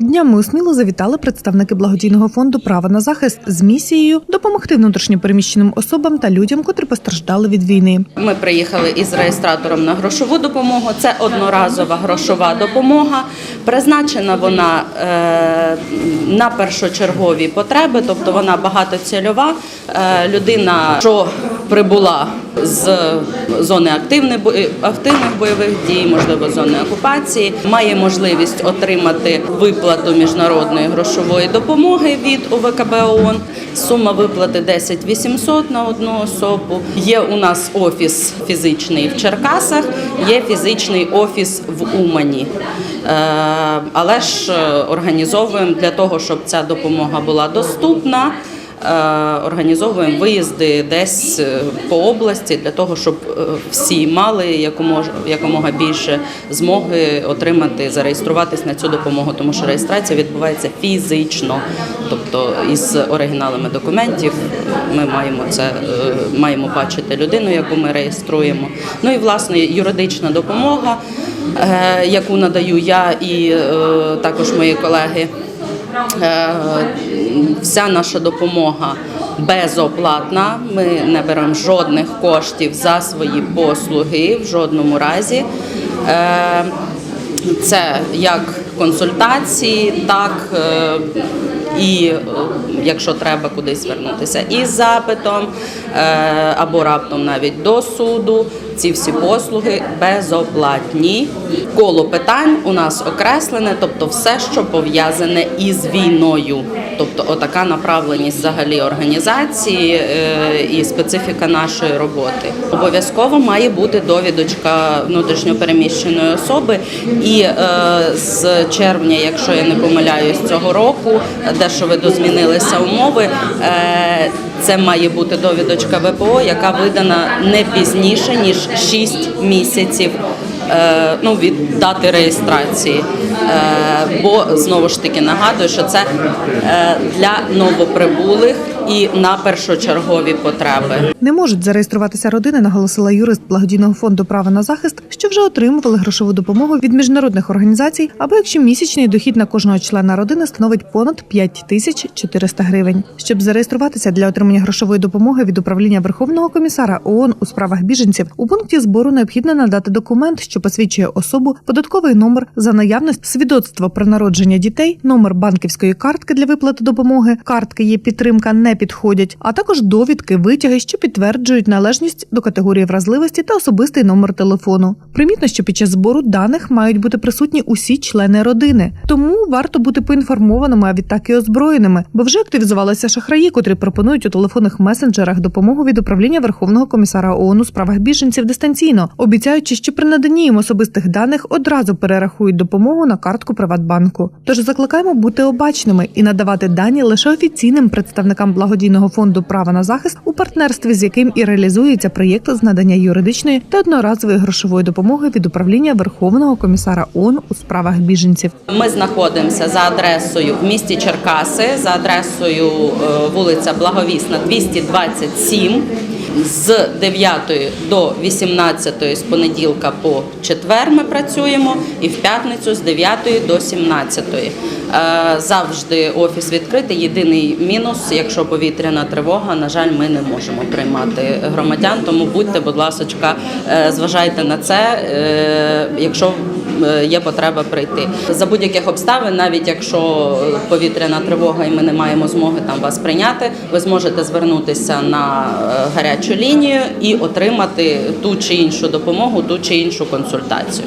Днями у Смілу завітали представники благодійного фонду Право на захист з місією допомогти внутрішньопереміщеним особам та людям, котрі постраждали від війни. Ми приїхали із реєстратором на грошову допомогу. Це одноразова грошова допомога. Призначена вона е, на першочергові потреби, тобто вона багатоцільова. Е, людина, що прибула з зони активних активних бойових дій, можливо, зони окупації, має можливість отримати виплату міжнародної грошової допомоги від ОВКБ ООН. Сума виплати 10 800 на одну особу. Є у нас офіс фізичний в Черкасах, є фізичний офіс в Умані. Е, Але ж е, організовуємо для того, щоб ця допомога була доступна. Е, Організовуємо виїзди десь е, по області для того, щоб е, всі мали якомога, більше змоги отримати, зареєструватись на цю допомогу, тому що реєстрація відбувається фізично, тобто із оригіналами документів. Ми маємо це маємо бачити людину, яку ми реєструємо. Ну і власне юридична допомога, яку надаю я і також мої колеги. Е, Вся наша допомога безоплатна. Ми не беремо жодних коштів за свої послуги в жодному разі. Е, Це як консультації, так е, і якщо треба кудись звернутися із запитом е, або раптом навіть до суду. Ці всі послуги безоплатні. Коло питань у нас окреслене, тобто все, що пов'язане із війною. Тобто, отака направленість взагалі організації е, і специфіка нашої роботи. Обов'язково має бути довідочка внутрішньопереміщеної особи. І е, з червня, якщо я не помиляюсь, цього року, дещо видозмінилися умови. Е, це має бути довідочка ВПО, яка видана не пізніше ніж 6 місяців е, ну, від дати реєстрації. Е, Бо знову ж таки нагадую, що це для новоприбулих і на першочергові потреби. Не можуть зареєструватися родини, наголосила юрист благодійного фонду Право на захист, що вже отримували грошову допомогу від міжнародних організацій, або якщо місячний дохід на кожного члена родини становить понад 5 тисяч 400 гривень. Щоб зареєструватися для отримання грошової допомоги від управління Верховного комісара ООН у справах біженців, у пункті збору необхідно надати документ, що посвідчує особу, податковий номер за наявність свідоцтво про народження дітей, номер банківської картки для виплати допомоги, картки є підтримка не підходять, а також довідки, витяги, що підтверджують належність до категорії вразливості та особистий номер телефону. Примітно, що під час збору даних мають бути присутні усі члени родини, тому варто бути поінформованими, а відтак і озброєними, бо вже активізувалися шахраї, котрі пропонують у телефонних месенджерах допомогу від управління Верховного комісара ООН у справах біженців дистанційно, обіцяючи, що при наданні їм особистих даних одразу перерахують допомогу на картку Приватбанку. Тож закликаємо бути обачними і надавати дані лише офіційним представникам благодійного фонду права на захист, у партнерстві з яким і реалізується проєкт з надання юридичної та одноразової грошової допомоги від управління Верховного комісара ООН у справах біженців. Ми знаходимося за адресою в місті Черкаси, за адресою е, вулиця Благовісна, 227. З 9 до 18 з понеділка по четвер ми працюємо, і в п'ятницю з 9 до 17. Е, Завжди офіс відкритий. Єдиний мінус, якщо повітряна тривога, на жаль, ми не можемо приймати громадян. Тому будьте, будь ласка, зважайте на це, е, якщо е, є потреба прийти. За будь-яких обставин, навіть якщо повітряна тривога і ми не маємо змоги там вас прийняти, ви зможете звернутися на е, гарячу лінію і отримати ту чи іншу допомогу, ту чи іншу консультацію.